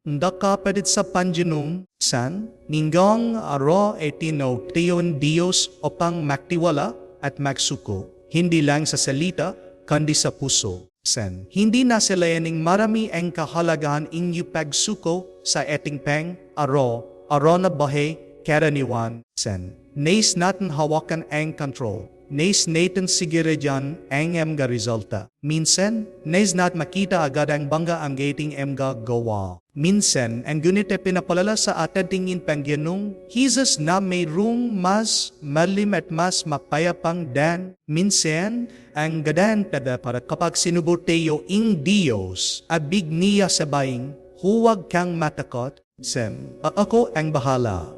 Ndakapalit sa panjinum, san, ninggong aro etino tiyon Diyos upang maktiwala at magsuko, hindi lang sa salita, kundi sa puso. San, hindi na sila yaning marami ang kahalagahan inyo pagsuko sa eting peng, aro, aro na bahay, karaniwan, san. Nais natin hawakan ang control. Nais natin siguradan ang mga resulta. Minsan, nais natin makita agad ang bangga ang gating mga gawa. Minsan, ang gunit ay pinapalala sa atin tingin pangyanong, Jesus na mayroong mas malim at mas mapayapang dan. Minsan, ang gadan tada para kapag sinubuteyo ing Diyos, abig niya sabaying, huwag kang matakot, Sem, ako ang bahala.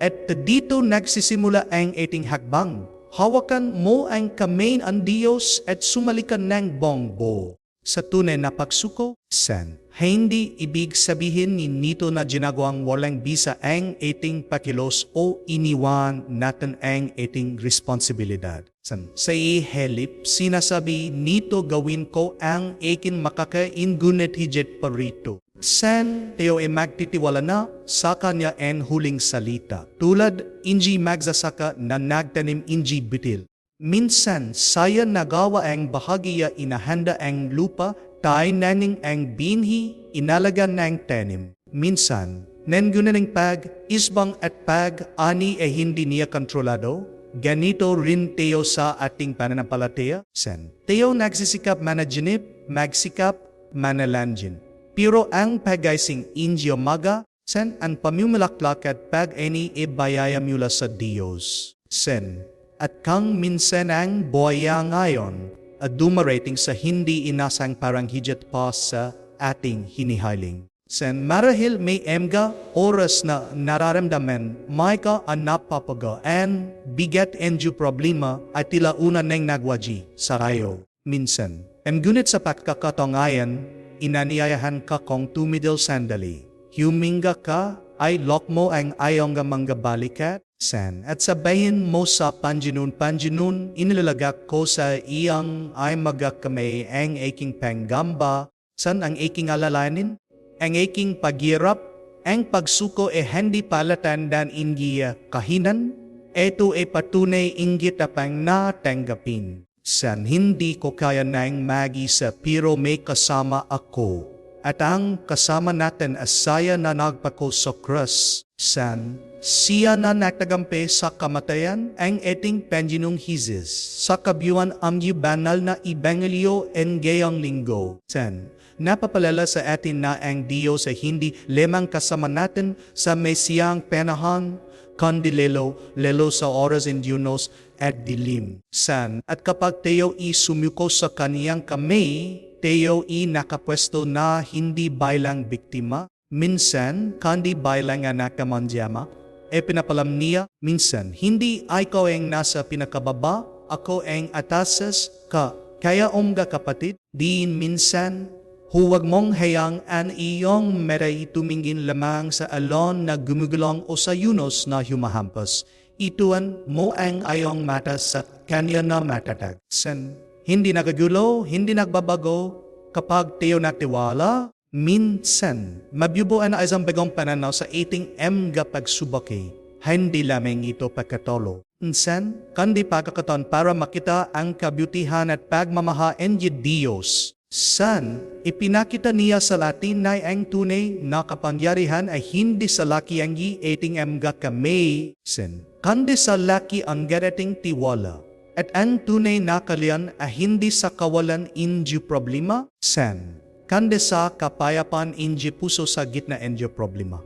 At dito nagsisimula ang ating hakbang. Hawakan mo ang kamay ang Diyos at sumalikan ng bongbo. Sa tunay na pagsuko, san. Hindi ibig sabihin ni nito na ginagawang walang bisa ang ating pakilos o iniwan natin ang ating responsibilidad. San? Sa ihelip, sinasabi nito gawin ko ang akin makakain gunit higit parito. San tayo ay magtitiwala na sa kanya ang huling salita. Tulad inji magsasaka na nagtanim inji bitil. Minsan saya nagawa ang bahagya inahanda ang lupa tay naning ang binhi inalaga ng tanim. Minsan, nengunaning pag isbang at pag ani ay hindi niya kontrolado. Ganito rin tayo sa ating pananampalataya. Sen. Tayo nagsisikap managinip, magsikap manalanjin. Pero ang pagaising injo maga, sen ang pamumulaklak at pag-ani ibayaya mula sa Diyos. Sen, at kang minsan ang boya ngayon, at dumarating sa hindi inasang parang higit pa sa ating hinihiling. Sen marahil may emga oras na nararamdaman may ka ang napapaga and bigat enju problema at tila una nang nagwaji sa kayo. Minsan, emgunit sa pagkakatangayan, inaniyahan ka kong tumidil sandali. Huminga ka, ay lock mo ang ayong manggabalikat, san. At sabayin mo sa panjinun-panjinun, inilalagak ko sa iyang ay magakamay ang aking panggamba, san ang aking alalanin? Ang aking paghirap, ang pagsuko e hindi palatandan ingiya kahinan, ito e patunay inggit apang natanggapin. San hindi ko kaya nang mag-isa pero may kasama ako. At ang kasama natin asaya na nagpako sa krus. San siya na nagtagampi sa kamatayan ang eting penjinong hizis. Sa kabyuan ang banal na ibangalyo en gayang linggo. San napapalala sa atin na ang Diyos ay hindi lemang kasama natin sa mesiyang panahon, kundi lelo, lelo sa oras in Diyonos at dilim. San, at kapag tayo i sumuko sa kaniyang kamay, tayo i nakapwesto na hindi bailang biktima, minsan kandi bailang anak kamandyama, e pinapalam niya, minsan hindi ko ang nasa pinakababa, ako ang atasas ka. Kaya omga kapatid, diin minsan Huwag mong hayang an iyong meray tumingin lamang sa alon na gumugulong o sa yunos na humahampas. Ituan mo ang ayong mata sa kanya na matatag. Sen, hindi nagagulo, hindi nagbabago, kapag tayo natiwala, minsan, mabyubuan na isang bagong pananaw sa iting emga pagsubaki, hindi lamang ito pagkatolo. Minsan, kandi pagkakaton para makita ang kabutihan at pagmamahaan ni Diyos. San, ipinakita niya sa Latin na ang tunay na kapangyarihan ay hindi sa laki ang ating mga kamay, sen, kundi sa laki ang garating tiwala. At ang tunay na kalian ay hindi sa kawalan inji problema, sen, kundi sa kapayapaan inji puso sa gitna inji problema.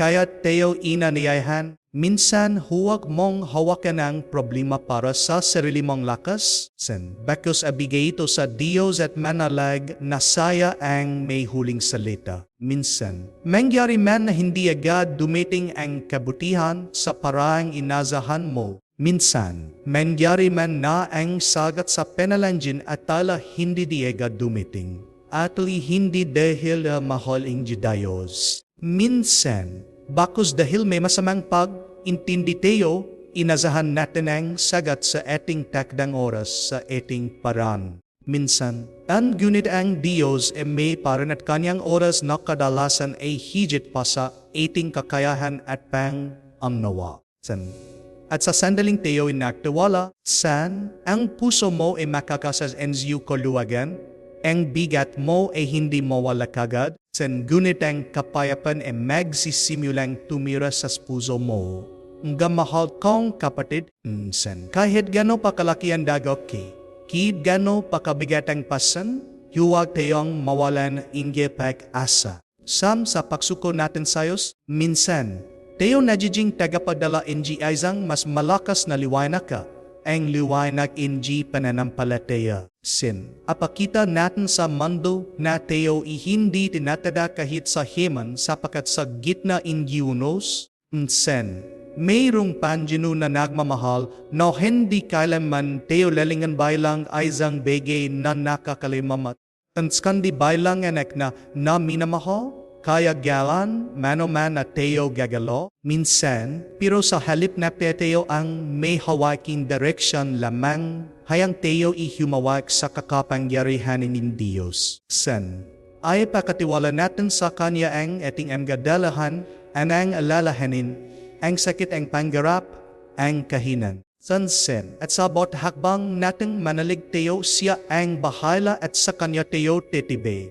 Kaya tayo inaniyahan, minsan huwag mong hawakan ang problema para sa sarili mong lakas. Sen, bakos abigay ito sa Diyos at manalag na saya ang may huling salita. Minsan, mangyari man na hindi agad dumiting ang kabutihan sa parang inazahan mo. Minsan, mangyari man na ang sagat sa penalanjin at tala hindi di agad dumiting. Atli hindi dahil uh, mahal ang Diyos. Minsan, bakos dahil may masamang pag-intindi tayo, inazahan natin ang sagat sa ating takdang oras sa ating parang. minsan. Ang gunit ang Diyos ay may parin at kanyang oras na kadalasan ay higit pa sa ating kakayahan at pang amnawa. San? At sa sandaling tayo inaktiwala, san ang puso mo ay makakasas NZU koluwagan, ang bigat mo ay hindi mawala kagad, san gunit ang kapayapan ay magsisimulang tumira sa puso mo. Nga mahal kong kapatid, san kahit gano pa kalaki ang dagok ki, kid gano pa kabigat ang pasan, huwag tayong mawalan inge pag-asa. Sam sa pagsuko natin sayos, minsan, tayo nagiging tagapadala NG Aizang mas malakas na liwanag ka ang liwanag NG pananampalataya sin. Apakita natin sa mundo na tayo hindi tinatada kahit sa himan sapagat sa gitna NG unos, sen. Mayroong panjino na nagmamahal na hindi kailanman tayo lalingan baylang aizang begay na nakakalimamat. Ang skandi baylang anak na na minamahal, kaya galan, mano-man at teo gagalo, minsan, pero sa halip na teo ang may hawaking direction lamang, hayang teo ihumawak sa kakapangyarihan ng Diyos. Sen, ay pakatiwala natin sa Kanya ang ating amgadalahan, anang alalahanin, ang sakit ang pangarap, ang kahinan. Sansen, at sa bot hakbang nating manalig teo siya ang bahala at sa Kanya teo titibe.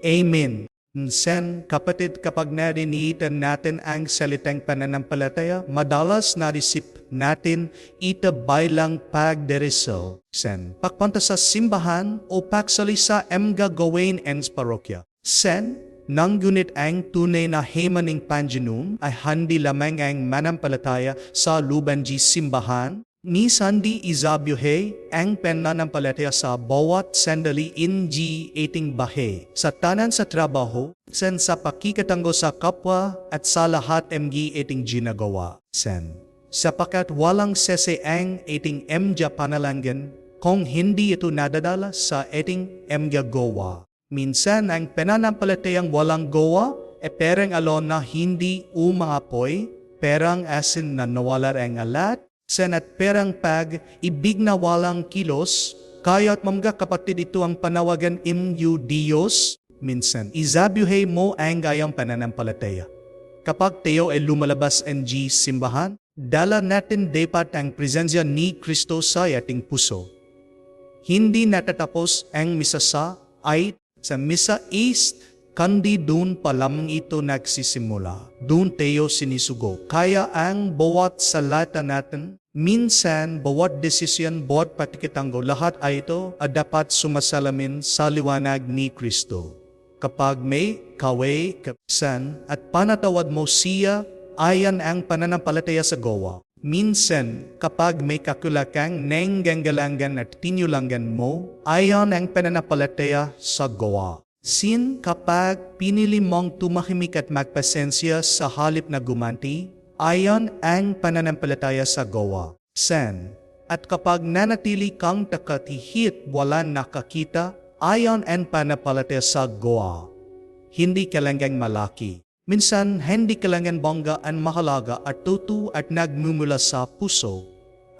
Amen. Sen, kapatid kapag narinitan natin ang salitang pananampalataya, madalas narisip natin ita bilang pagderiso. Sen, pagpunta sa simbahan o pagsali sa emga gawin ens parokya. Sen, nang gunit ang tunay na hemaning panjinum ay handi lamang ang manampalataya sa lubanji simbahan, ni Sandi Izabyuhe ang pananampalataya sa bawat sandali inji ating bahe sa tanan sa trabaho, sen sa pakikatanggo sa kapwa at sa lahat MG ating ginagawa. Sen. Sapakat walang sese ang ating emja panalangan kung hindi ito nadadala sa ating emga gowa. Minsan ang pananampalatayang walang gowa e perang alon na hindi umapoy, perang asin na nawala ang alat, sen at perang pag ibig na walang kilos, kaya't mamga kapatid ito ang panawagan imyu Diyos, minsan izabyuhe mo ang gayang pananampalataya. Kapag tayo ay lumalabas ng simbahan, dala natin dapat ang presensya ni Kristo sa ating puso. Hindi natatapos ang misa sa ay sa misa East, kandi doon pa lamang ito nagsisimula. Doon tayo sinisugo. Kaya ang bawat salata natin, minsan bawat desisyon, bawat patikitanggo, lahat ay ito ay dapat sumasalamin sa liwanag ni Kristo. Kapag may kaway, kapsan, at panatawad mo siya, ayan ang pananampalataya sa gawa. Minsan, kapag may kakulakang nengganggalangan at tinulangan mo, ayon ang pananampalataya sa gawa. Sin kapag pinili mong tumahimik at magpasensya sa halip na gumanti, ayon ang pananampalataya sa gawa. Sen, at kapag nanatili kang takatihit wala nakakita, ayon ang pananampalataya sa gawa. Hindi kailangang malaki. Minsan, hindi kailangan bangga ang mahalaga at tutu at nagmumula sa puso.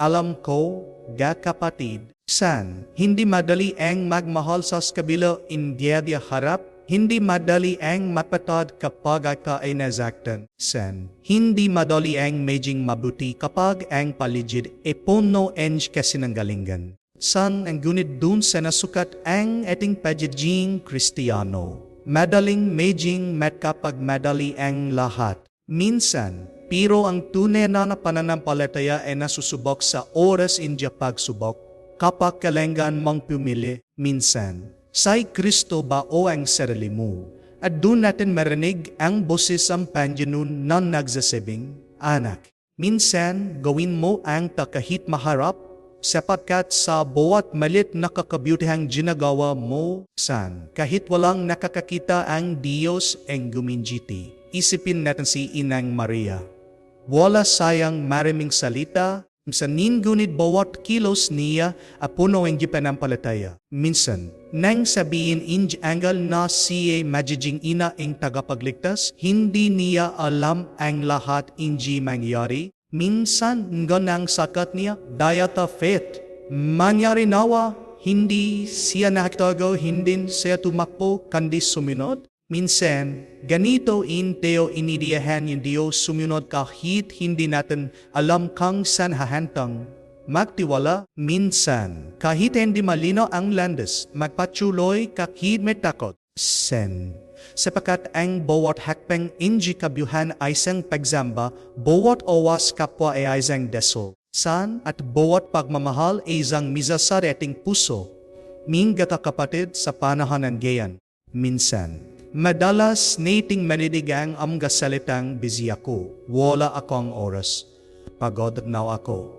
Alam ko, ga kapatid, san, hindi madali ang magmahal sa kabila indyadya harap, hindi madali ang mapatad kapag ka ay nasaktan. San, hindi madali ang medjing mabuti kapag ang paligid e puno enj kasinanggalingan. San ang gunit dun sa nasukat ang ating pagiging Kristiyano. Madaling medjing met kapag madali ang lahat. Minsan, pero ang tunay na pananampalataya ay nasusubok sa oras india pagsubok kapag kalengan mong pumili minsan. Say Kristo ba o ang sarili mo? At doon natin marinig ang boses ang Panginoon na nagsasabing, Anak, minsan gawin mo ang takahit maharap sapagkat sa bawat malit na kakabutihang ginagawa mo, san, kahit walang nakakakita ang Diyos ang guminjiti. Isipin natin si Inang Maria. Wala sayang maraming salita, sa ningunit bawat kilos niya apuno ang pananampalataya. Minsan, nang sabihin inj angal na siya magiging ina ang tagapagligtas, hindi niya alam ang lahat inji mangyari. Minsan, ganang sakat niya, dayata faith. Mangyari nawa, hindi siya nakitago, hindi siya tumakbo, kandi sumunod. Minsan, ganito in Teo inidiyahan yung Diyos sumunod kahit hindi natin alam kang saan hahantang. Magtiwala minsan, kahit hindi malino ang landas, magpatuloy kahit may takot. Sen. Sapagat ang bawat hakbang inji kabyuhan ay isang pagsamba, bawat owas kapwa ay isang deso. San at bawat pagmamahal ay isang misa sa ating puso. Mingata kapatid sa panahon ng gayan. Minsan, madalas nating manidigang ang gasalitang busy ako. Wala akong oras. Pagod na ako.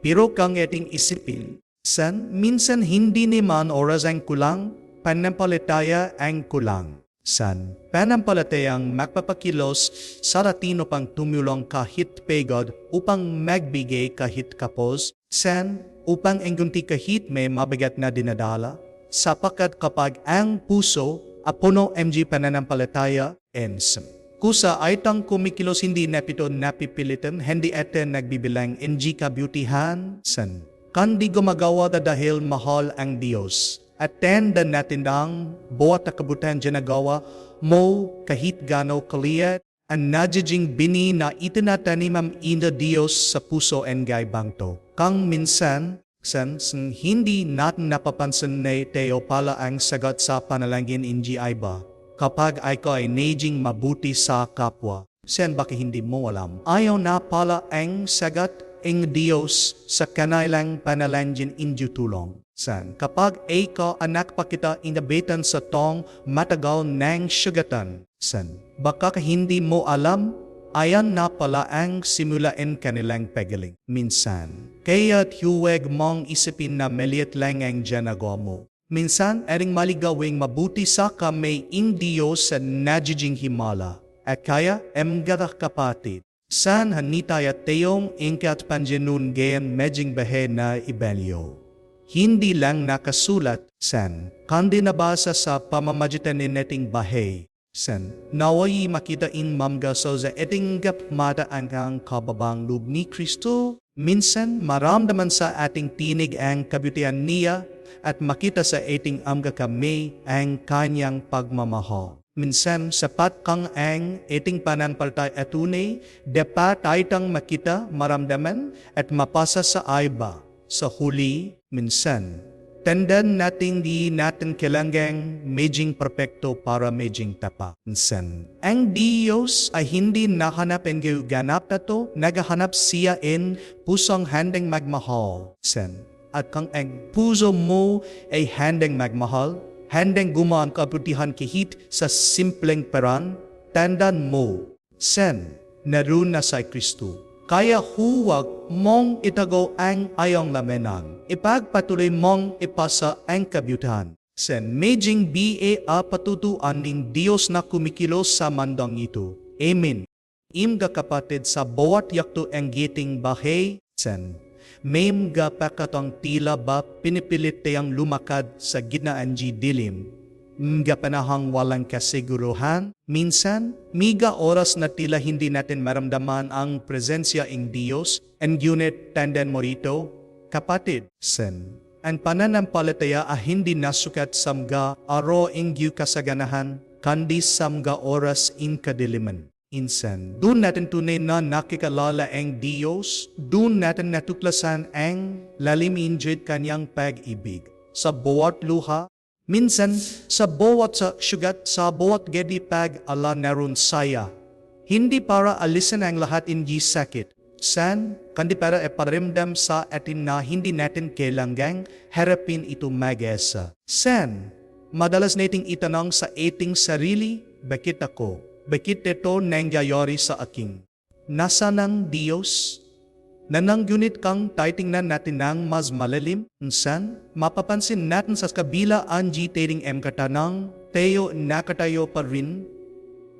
Pero kang ating isipin, san minsan hindi naman oras ang kulang, panampalataya ang kulang. San panampalatayang magpapakilos sa Latino pang tumulong kahit pagod upang magbigay kahit kapos, san upang enggunti kahit may mabigat na dinadala, sapagat kapag ang puso apuno MG pananampalataya ensem. Kusa ay tang kumikilos hindi napito napipilitan, hindi ete nagbibilang NG kabutihan san. Kandi gumagawa da dahil mahal ang Diyos. Attendan natin ang buwat na kabutan ginagawa mo kahit gano kaliyat ang nadjijing bini na itinatanim ang ina Diyos sa puso en gaibang to. Kang minsan, san hindi natin napapansin na teo pala ang sagot sa panalangin ay ba? Kapag ikaw ay naging mabuti sa kapwa, sen baka hindi mo alam. Ayaw na pala ang sagot ng Diyos sa kanailang panalangin inji tulong. San, kapag ikaw anak pa kita inabitan sa tong matagal ng sugatan, san, baka ka hindi mo alam, ayan na pala ang simulain kanilang pagaling. Minsan, kaya't huwag mong isipin na maliit lang ang ginagawa mo. Minsan, aring maligawing mabuti sa kami in Diyos sa najijing himala. At kaya, emgara kapatid, san hanitaya teyong ingkat panjenun gayan medjing bahe na ibelyo. Hindi lang nakasulat, san, kandi nabasa sa pamamagitan ni neting bahay, san, naway makita in mamga so sa eting gap mata ang ang kababang loob ni Kristo. Minsan, maramdaman sa ating tinig ang kabutihan niya at makita sa ating amga kami ang kanyang pagmamahal. Minsan, sapat kang ang ating pananampalatay at tunay, dapat tayong makita, maramdaman at mapasa sa iba. Sa huli, minsan, tandaan natin di natin kailangang medjing perpekto para medjing tapa. Minsan, ang Diyos ay hindi nahanap ang ganap na to, naghahanap siya in pusong handang magmahal. Minsan, at kung ang puso mo ay handang magmahal, handang gumaan kabutihan kahit sa simpleng peran, tandaan mo, sen, naroon na sa Kristo. Kaya huwag mong itago ang ayong lamenan. Ipagpatuloy mong ipasa ang kabutihan. Sen, medjing BA a patutuan ng Diyos na kumikilos sa mandang ito. Amen. Imga kapatid sa bawat yakto ang giting bahay, sen, Mem ga pakatong tila ba pinipilit tayang lumakad sa gitnaan di dilim. Mga panahang walang kasiguruhan, minsan, miga oras na tila hindi natin maramdaman ang presensya ng Diyos, and unit tanden mo rito, kapatid, sen. Ang pananampalataya ay hindi nasukat samga aro ingyu kasaganahan, kandi samga oras in kadiliman insan. Doon natin tunay na nakikalala ang Diyos. Doon natin natuklasan ang laliminjid kanyang pag-ibig. Sa bawat luha, minsan sa bawat sa sugat, sa bawat gedi pag ala naroon saya. Hindi para alisan ang lahat hindi sakit. San, kandi para iparimdam sa atin na hindi natin kailangang harapin ito mag-esa. San, madalas nating itanong sa ating sarili, bakit ako? Bakit ito nangyayari sa aking? Nasa ng Diyos? Nanangunit kang titingnan natin ng mas malalim? Unsan? Mapapansin natin sa kabila ang gitating em katanang, Teo nakatayo pa rin?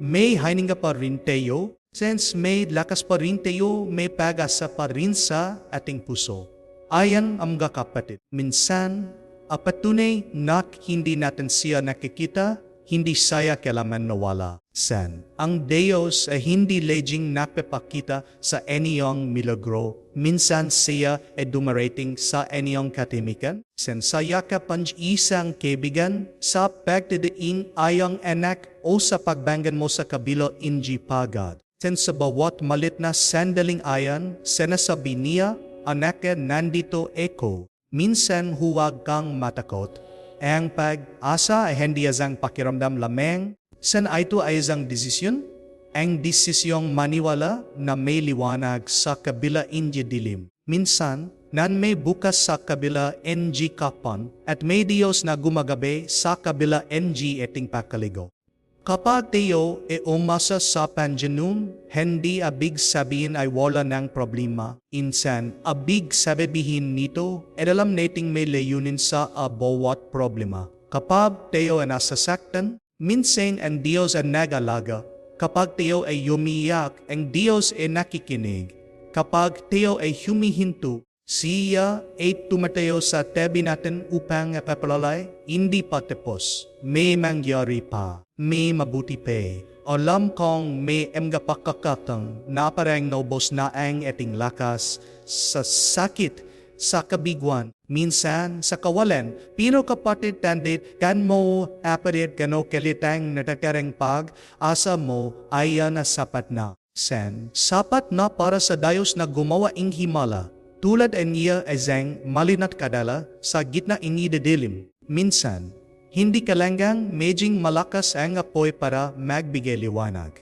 May hininga pa rin Teo? Since may lakas pa rin Teo, may pag-asa pa rin sa ating puso. Ayan ang mga kapatid. Minsan, apatunay na hindi natin siya nakikita, hindi saya kailanman nawala. San, ang Diyos ay hindi lejing napapakita sa inyong milagro. Minsan siya ay dumarating sa inyong katimikan. Sen saya ka panj isang kaibigan sa pagdidiin ayang anak o sa pagbanggan mo sa kabila inji pagad. Sen sa bawat malit na sandaling ayan, sinasabi niya, anak nandito eko. Minsan huwag kang matakot ang pag-asa ay hindi isang pakiramdam lamang. San ito ay isang desisyon? Ang desisyong maniwala na may liwanag sa kabila inji dilim. Minsan, nan may bukas sa kabila NG kapan at may Diyos na gumagabi sa kabila NG eting pakaligo. Kapag e umasa sa Panginoon, hindi abig sabihin ay wala ng problema. Insan, abig sabihin nito, e alam nating may layunin sa uh, bawat problema. Kapag tayo ay nasasaktan, minsan ang Diyos ay nagalaga. Kapag tayo ay yumiyak, ang Diyos ay nakikinig. Kapag tayo ay humihinto, siya ay tumatayo sa tabi natin upang papalalay, hindi pa tapos. May mangyari pa may mabuti pa. Alam kong may emga pakakatang na parang naubos na ang eting lakas sa sakit sa kabigwan. Minsan sa kawalan, pino kapatid tandit kan mo aparit kano kelitang natakarang pag asa mo ay na sapat na. Sen, sapat na para sa dayos na gumawa ing himala. Tulad niya ay zang malinat kadala sa gitna ingi dilim. Minsan, hindi kalanggang medjing malakas ang apoy para magbigay liwanag.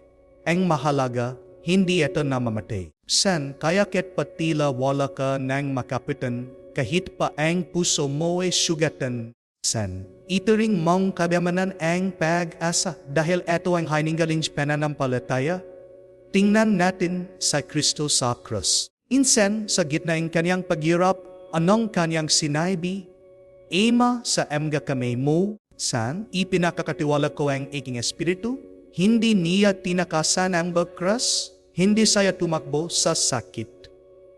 Ang mahalaga, hindi ito namamatay. San kaya ket patila wala ka nang makapitan kahit pa ang puso mo ay sugatan. San, ito ring mong kabiyamanan ang pag-asa dahil ito ang hiningaling pananampalataya. Tingnan natin sa Kristo sa krus. Insan sa gitna ng kanyang paghirap, anong kanyang sinabi Ema sa emga kami mo, san ipinakakatiwala ko ang aking espiritu, hindi niya tinakasan ang bakras, hindi saya tumakbo sa sakit.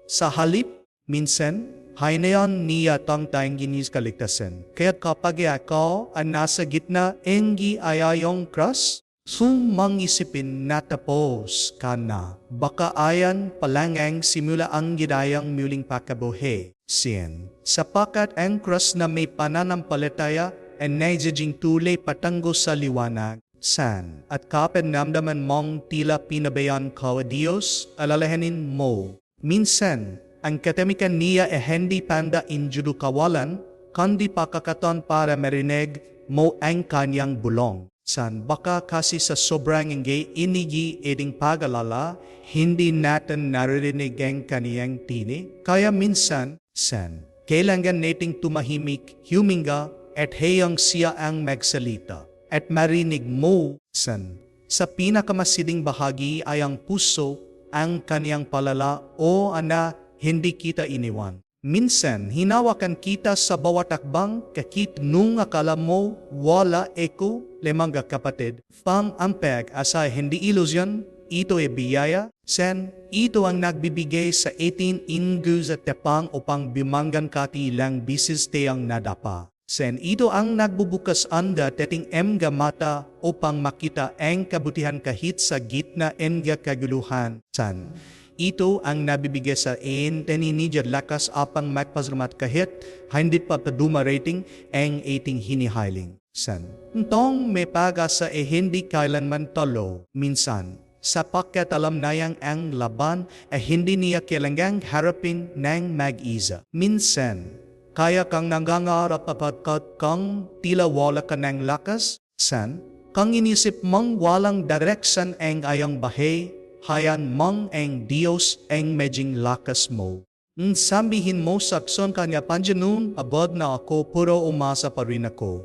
Sa halip, minsan, hainayan niya tang tayong ginis kaligtasan. Kaya kapag ako ang nasa gitna, engi ayayong kras, sumang isipin na tapos ka na. Baka ayan palang ang simula ang gidayang muling pakabuhi. Sin. Sapakat ang cross na may pananampalataya ay naijajing tulay patango sa liwanag. San. At kapag namdaman mong tila pinabayan ka Diyos, alalahanin mo. Minsan, ang katemikan niya ay hindi panda injudu kawalan, kundi pakakaton para marinig mo ang kanyang bulong. San baka kasi sa sobrang ingay inigi eding pagalala, hindi natin naririnig ang kaniyang tini. Kaya minsan, san, kailangan nating tumahimik, huminga, at hayang siya ang magsalita. At marinig mo, san, sa pinakamasiding bahagi ay ang puso, ang kaniyang palala o ana hindi kita iniwan. Minsan, hinawakan kita sa bawat akbang kakit nung akala mo wala eko lemang kapatid. Pang ampeg asa hindi ilusyon, ito ay biyaya. Sen, ito ang nagbibigay sa 18 ingus at tepang upang bimanggan kati ilang bisis teyang nadapa. Sen, ito ang nagbubukas anda teting emga mata upang makita ang kabutihan kahit sa gitna enga kaguluhan. San, ito ang nabibigay sa in teninidya lakas apang magpasalamat kahit hindi pa paduma rating ang ating hinihiling. San? Ntong may pag-asa e hindi kailanman talo minsan sapagkat alam na yang ang laban ay hindi niya kailangang harapin ng mag-isa. Minsan, kaya kang nangangarap apagkat kang tila wala ka ng lakas, san? Kang inisip mong walang direksyon ang ayang bahay, hayan mang ang Diyos ang medjing lakas mo. Sabihin mo sakson kanya panjanun, abad na ako, puro umasa pa rin ako.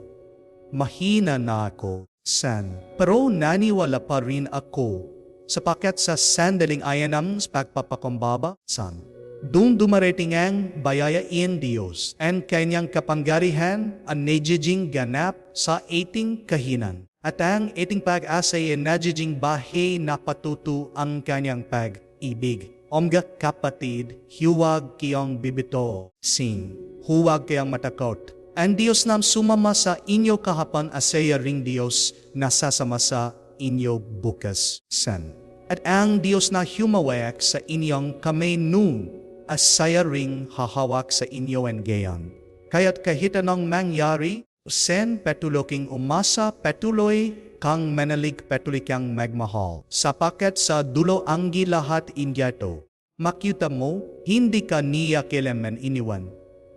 Mahina na ako, san. Pero naniwala pa rin ako, sapakat sa sandaling ayanam sa pagpapakumbaba, san. Doon dumarating ang bayayain Diyos ang kanyang kapangyarihan ang nejijing ganap sa ating kahinan. At ang ating pag-asa ay najijing bahay na patuto ang kanyang pag-ibig. Omga kapatid, huwag kayong bibito. Sing, huwag kayong matakot. Ang Diyos nam sumama sa inyo kahapon asaya ring Diyos na sasama sa inyo bukas san. At ang Diyos na humawak sa inyong kamay noon asaya ring hahawak sa inyo and gayon. Kaya't kahit anong mangyari, sen petuloking umasa petuloy kang manalig petuloy kang magmahal. Sapaket sa dulo anggi lahat indyato. Makita mo, hindi ka niya kailanman iniwan.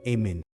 Amen.